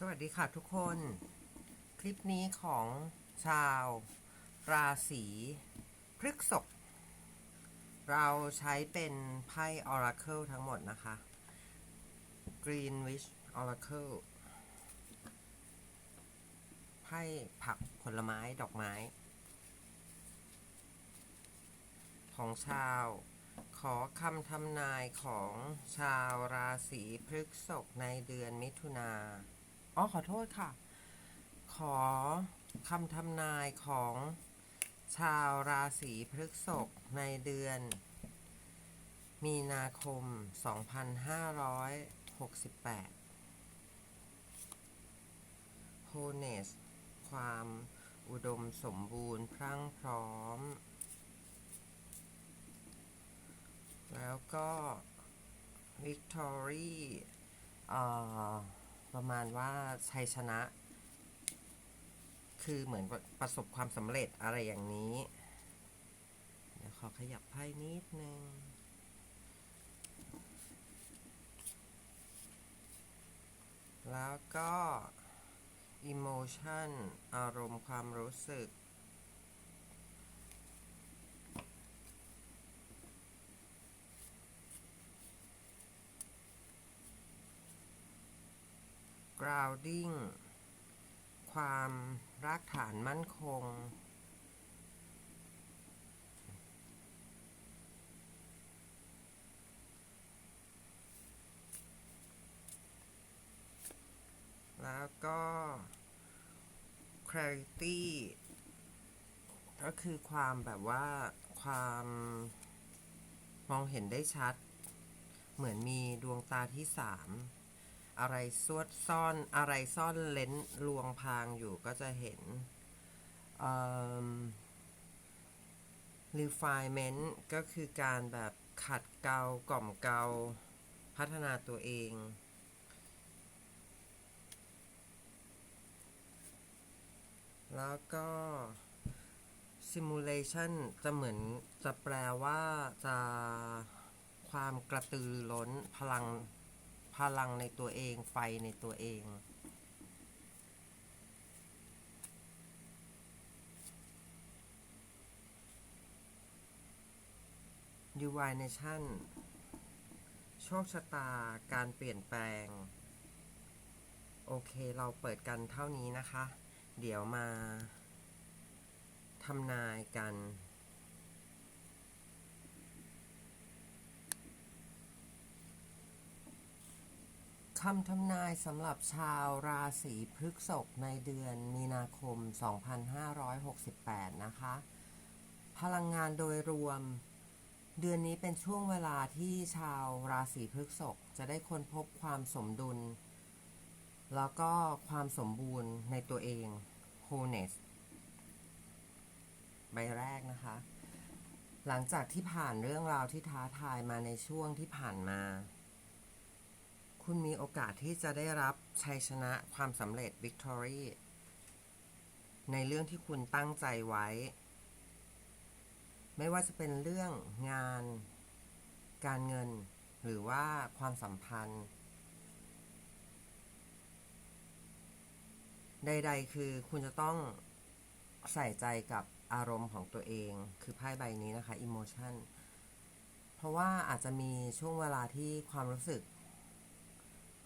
สวัสดีค่ะทุกคน คลิปนี้ของชาว ราศีพฤกษภเราใช้เป็นไพ่ Oracle ทั้งหมดนะคะ Greenwich Oracle ไพ่ผักผลไม้ดอกไม้ ของชาว ขอคำทำนายของชาวราศีพฤกษภในเดือนมิถุนา อ๋อขอโทษค่ะ ขอคำทำนายของชาวราศีพฤษภในเดือน มีนาคม 2568โฮเนสความอุดมสมบูรณ์พรั่งพร้อม แล้วก็วิกตอรี่ ประมาณว่าชัยชนะ คือเหมือนประสบความสำเร็จอะไรอย่างนี้ เดี๋ยวขอขยับไพ่นิดนึงแล้วก็ emotion อารมณ์ความรู้สึก grounding ความรากฐานมั่นคง แล้วก็ clarity ก็คือความแบบว่าความมองเห็นได้ชัด เหมือนมีดวงตาที่สาม อะไรซวดซ่อนอะไรซ่อนเลนลวงพางอยู่ก็จะเห็น refinement ก็คือการแบบขัดเกลากล่อมเกลาพัฒนาตัวเอง แล้วก็ simulation จะเหมือนจะแปลว่าจะความกระตือรือร้นพลัง พลังในตัวเอง ไฟในตัวเอง divination โชคชะตาการเปลี่ยนแปลง โอเคเราเปิดกันเท่านี้นะคะ เดี๋ยวมาทำนายกัน คำทำนายสำหรับชาวราศีพฤษภในเดือนมีนาคม 2568 นะคะ พลังงานโดยรวม เดือนนี้เป็นช่วงเวลาที่ชาวราศีพฤษภจะได้ค้นพบความสมดุล แล้วก็ความสมบูรณ์ในตัวเอง wholeness ใบแรกนะคะ หลังจากที่ผ่านเรื่องราวที่ท้าทายมาในช่วงที่ผ่านมา คุณมีโอกาสที่จะได้รับชัยชนะความสำเร็จ victory ในเรื่องที่คุณตั้งใจไว้ ไม่ว่าจะเป็นเรื่องงาน การเงิน หรือว่าความสัมพันธ์ ใด ๆ คือคุณจะต้องใส่ใจกับอารมณ์ของตัวเอง คือไพ่ใบนี้นะคะ emotion เพราะว่าอาจจะมีช่วงเวลาที่ความรู้สึก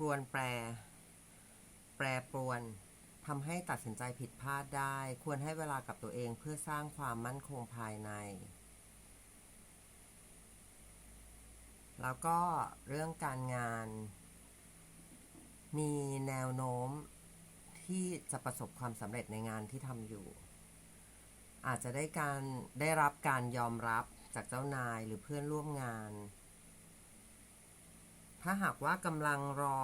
รวนแปร แปรปรวนทำให้ตัดสินใจผิดพลาดได้ ควรให้เวลากับตัวเองเพื่อสร้างความมั่นคงภายใน แล้วก็เรื่องการงาน มีแนวโน้มที่จะประสบความสำเร็จในงานที่ทำอยู่ อาจจะได้การได้รับการยอมรับจากเจ้านายหรือเพื่อนร่วมงาน ถ้าหากว่ากำลังรอ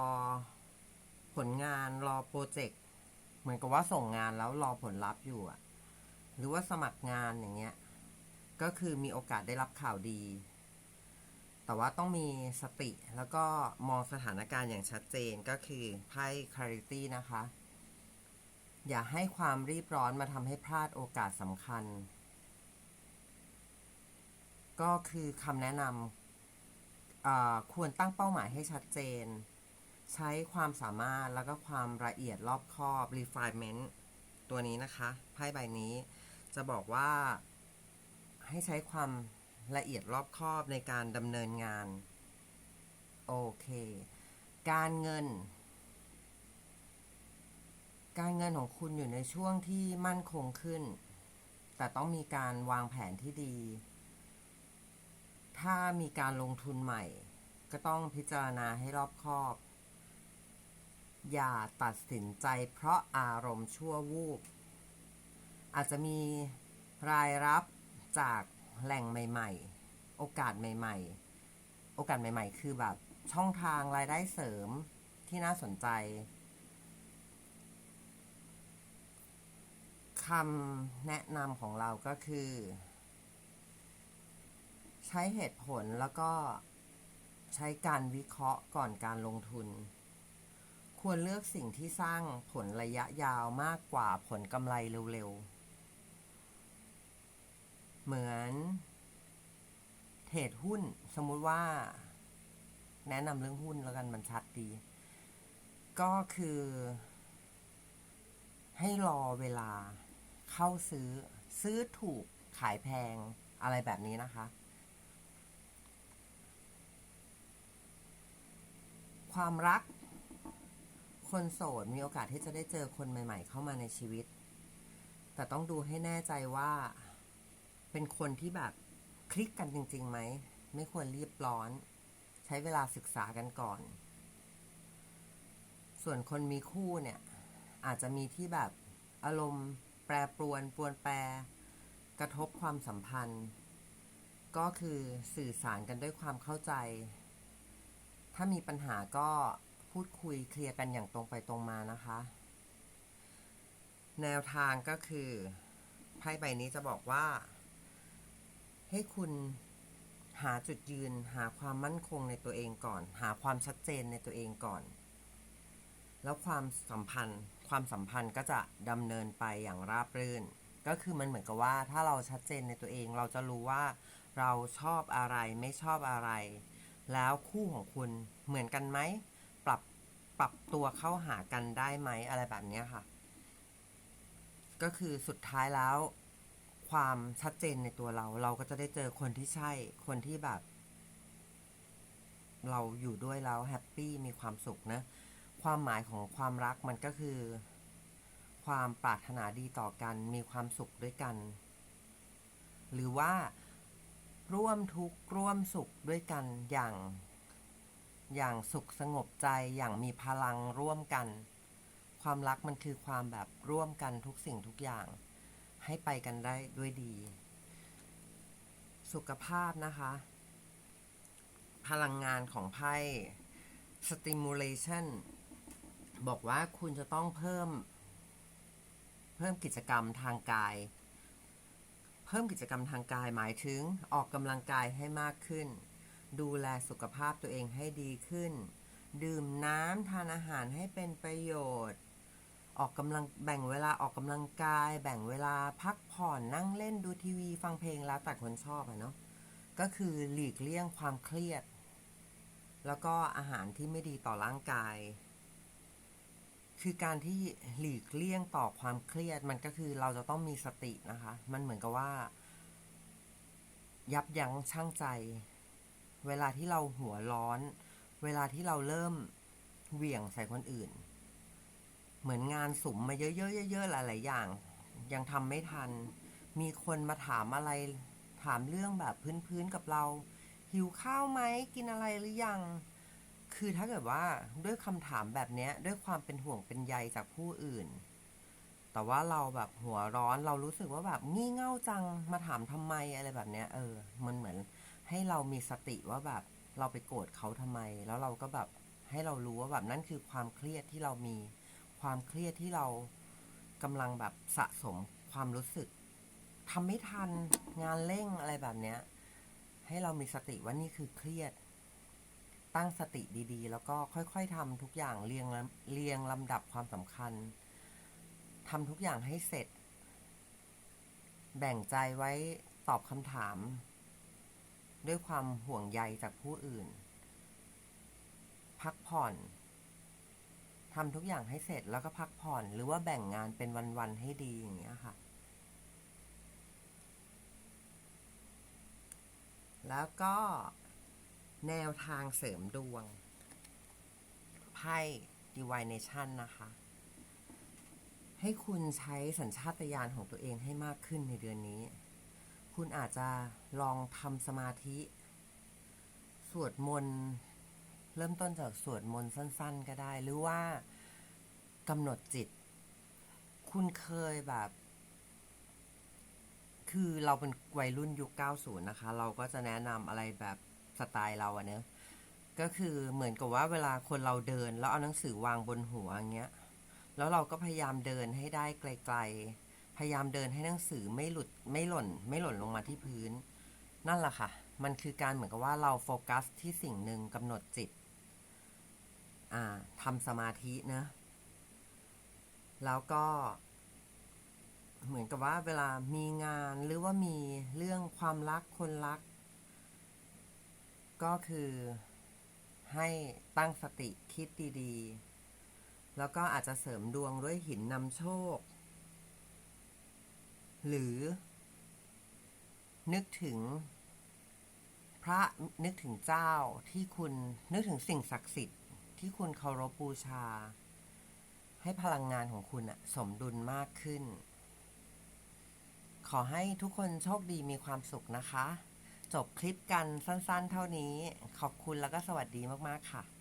ผลงานรอโปรเจกต์เหมือนกับว่าส่งงานแล้วรอผลลัพธ์อยู่อะหรือว่าสมัครงานอย่างเงี้ย ก็คือมีโอกาสได้รับข่าวดี แต่ว่าต้องมีสติแล้วก็มองสถานการณ์อย่างชัดเจนก็คือไพ่ clarity นะคะ อย่าให้ความรีบร้อนมาทำให้พลาดโอกาสสำคัญ ก็คือคำแนะนำ ควรตั้งเป้าหมายให้ชัดเจน ใช้ความสามารถแล้วก็ความละเอียดรอบคอบ refinement ตัวนี้นะคะไพ่ใบนี้จะบอกว่าให้ใช้ความละเอียดรอบคอบในการดำเนินงาน โอเค การเงิน การเงินของคุณอยู่ในช่วงที่มั่นคงขึ้น แต่ต้องมีการวางแผนที่ดี ถ้ามีการลงทุนใหม่ ก็ต้องพิจารณาให้รอบคอบ อย่าตัดสินใจเพราะอารมณ์ชั่ววูบ อาจจะมีรายรับจากแหล่งใหม่ ๆ โอกาสใหม่ ๆ โอกาสใหม่ ๆ คือแบบช่องทางรายได้เสริมที่น่าสนใจคำแนะนำของเราก็คือ ใช้เหตุผลแล้วก็ใช้การวิเคราะห์ก่อนการลงทุน ควรเลือกสิ่งที่สร้างผลระยะยาวมากกว่าผลกำไรเร็วๆ เหมือนเทรดหุ้นสมมุติว่า แนะนำเรื่องหุ้นแล้วกันมันชัดดี ก็คือ ให้รอเวลาเข้าซื้อ ซื้อถูกขายแพงอะไรแบบนี้นะคะ ความรัก คนโสดมีโอกาสที่จะได้เจอคนใหม่ ๆ เข้ามาในชีวิต แต่ต้องดูให้แน่ใจว่า เป็นคนที่แบบคลิกกันจริงๆไหม ไม่ควรรีบร้อน ใช้เวลาศึกษากันก่อน ส่วนคนมีคู่เนี่ย อาจจะมีที่แบบอารมณ์แปรปรวนปวนแปร กระทบความสัมพันธ์ ก็คือสื่อสารกันด้วยความเข้าใจ ถ้ามีปัญหาก็พูดคุยเคลียร์กันอย่างตรงไปตรงมานะคะ แนวทางก็คือไพ่ใบนี้จะบอกว่า ให้คุณหาจุดยืนหาความมั่นคงในตัวเองก่อน หาความชัดเจนในตัวเองก่อน แล้วความสัมพันธ์ ความสัมพันธ์ก็จะดำเนินไปอย่างราบรื่น ก็คือมันเหมือนกับว่าถ้าเราชัดเจนในตัวเอง เราจะรู้ว่าเราชอบอะไรไม่ชอบอะไร แล้วคู่ของคุณเหมือนกันไหมปรับปรับตัวเข้าหากันได้ไหมอะไรแบบนี้ค่ะ ก็คือสุดท้ายแล้ว ความชัดเจนในตัวเรา เราก็จะได้เจอคนที่ใช่คนที่แบบ เราอยู่ด้วยแล้วแฮปปี้มีความสุขนะ ความหมายของความรักมันก็คือ ความปรารถนาดีต่อกันมีความสุขด้วยกัน หรือว่า ร่วมทุกข์ร่วมสุขด้วยกันอย่าง อย่างสุขสงบใจอย่างมีพลังร่วมกัน ความรักมันคือความแบบร่วมกันทุกสิ่งทุกอย่าง ให้ไปกันได้ด้วยดี สุขภาพนะคะ พลังงานของไพ่ stimulation บอกว่าคุณจะต้องเพิ่ม เพิ่มกิจกรรมทางกาย เพิ่มกิจกรรมทางกายหมายถึงออกกำลังกายให้มากขึ้น ดูแลสุขภาพตัวเองให้ดีขึ้น ดื่มน้ำทานอาหารให้เป็นประโยชน์ ออกกำลังแบ่งเวลาออกกำลังกาย แบ่งเวลาพักผ่อนนั่งเล่นดูทีวี ฟังเพลงแล้วแต่คนชอบอะเนาะก็คือหลีกเลี่ยงความเครียด แล้วก็อาหารที่ไม่ดีต่อร่างกาย คือการที่หลีกเลี่ยงต่อความเครียดมันก็คือเราจะต้องมีสตินะคะ มันเหมือนกับว่า ยับยั้งชั่งใจ เวลาที่เราหัวร้อน เวลาที่เราเริ่มเหวี่ยงใส่คนอื่น เหมือนงานสุมมาเยอะๆเยอะๆหลายๆอย่าง ยังทำไม่ทัน มีคนมาถามอะไร ถามเรื่องแบบพื้นๆกับเรา หิวข้าวไหมกินอะไรหรือยัง คือถ้าเกิดว่าด้วยคำถามแบบเนี้ยด้วยความเป็นห่วงเป็นใยจากผู้อื่น แต่ว่าเราแบบหัวร้อนเรารู้สึกว่าแบบงี่เง่าจังมาถามทำไมอะไรแบบเนี้ย เออ มันเหมือนให้เรามีสติว่าแบบเราไปโกรธเขาทำไม แล้วเราก็แบบให้เรารู้ว่าแบบนั่นคือความเครียดที่เรามี ความเครียดที่เรากำลังแบบสะสมความรู้สึกทำไม่ทันงานเร่งอะไรแบบเนี้ย ให้เรามีสติว่านี่คือเครียด ตั้งสติดีๆ แล้วก็ค่อยๆทำทุกอย่างเรียงเรียงลำดับความสำคัญทำทุกอย่างให้เสร็จ แบ่งใจไว้ตอบคำถาม ด้วยความห่วงใยจากผู้อื่น พักผ่อนทำทุกอย่างให้เสร็จแล้วก็พักผ่อน หรือว่าแบ่งงานเป็นวันๆให้ดีอย่างเงี้ยค่ะ แล้วก็ แนวทางเสริมดวง ไพ่ Divination นะคะ ให้คุณใช้สัญชาตญาณของตัวเองให้มากขึ้นในเดือนนี้ คุณอาจจะลองทำสมาธิ สวดมนต์เริ่มต้นจากสวดมนต์สั้น ๆ ก็ได้ หรือว่ากำหนดจิต คุณเคยแบบ คือเราเป็นวัยรุ่นยุค 90 นะคะ เราก็จะแนะนำอะไรแบบ สไตล์เราอะเนอะก็คือเหมือนกับว่าเวลาคนเราเดิน แล้วเอาหนังสือวางบนหัวอย่างเงี้ยแล้วเราก็พยายามเดินให้ได้ไกล ๆ พยายามเดินให้หนังสือไม่หลุดไม่หล่น ไม่หล่นลงมาที่พื้น นั่นแหละค่ะ มันคือการเหมือนกับว่าเราโฟกัสที่สิ่งหนึ่งกำหนดจิตอ่าทำสมาธินะแล้วก็ เหมือนกับว่าเวลามีงานหรือว่ามีเรื่องความรักคนรัก ก็คือให้ตั้งสติคิดดีๆ แล้วก็อาจจะเสริมดวงด้วยหินนำโชค หรือ นึกถึง พระนึกถึงเจ้าที่คุณนึกถึงสิ่งศักดิ์สิทธิ์ที่คุณเคารพบูชา ให้พลังงานของคุณอะสมดุลมากขึ้น ขอให้ทุกคนโชคดีมีความสุขนะคะ จบคลิปกันสั้นๆ เท่านี้ ขอบคุณแล้วก็สวัสดีมากๆค่ะ